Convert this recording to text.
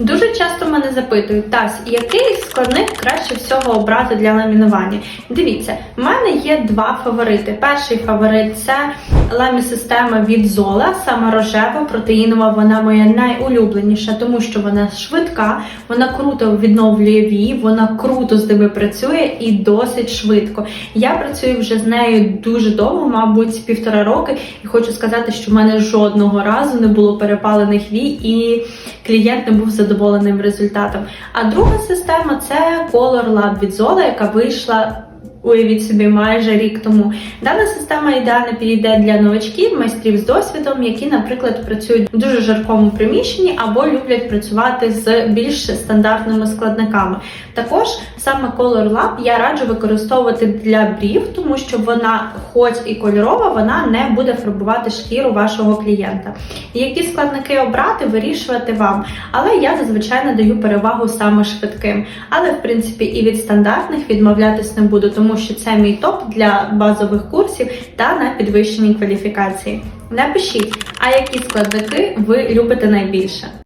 Дуже часто мене запитують, Тась, який складник краще всього обрати для ламінування? Дивіться, в мене є два фаворити. Перший фаворит це ламі-система від Zola, сама рожева, протеїнова. Вона моя найулюбленіша, тому що вона швидка, вона круто відновлює вії, вона круто з ними працює і досить швидко. Я працюю вже з нею дуже довго, мабуть, півтора роки, і хочу сказати, що в мене жодного разу не було перепалених вій, і клієнт не був задоволеним результатом. А друга система це Color Lab від Zola, яка вийшла. Уявіть собі, майже рік тому дана система ідеально підійде для новачків, майстрів з досвідом, які, наприклад, працюють в дуже жаркому приміщенні або люблять працювати з більш стандартними складниками. Також саме Color Lab я раджу використовувати для брів, тому що вона, хоч і кольорова, вона не буде фарбувати шкіру вашого клієнта. Які складники обрати, вирішувати вам. Але я зазвичай надаю перевагу саме швидким. Але в принципі і від стандартних відмовлятись не буду, тому що це мій топ для базових курсів та на підвищеній кваліфікації. Напишіть, а які складники ви любите найбільше?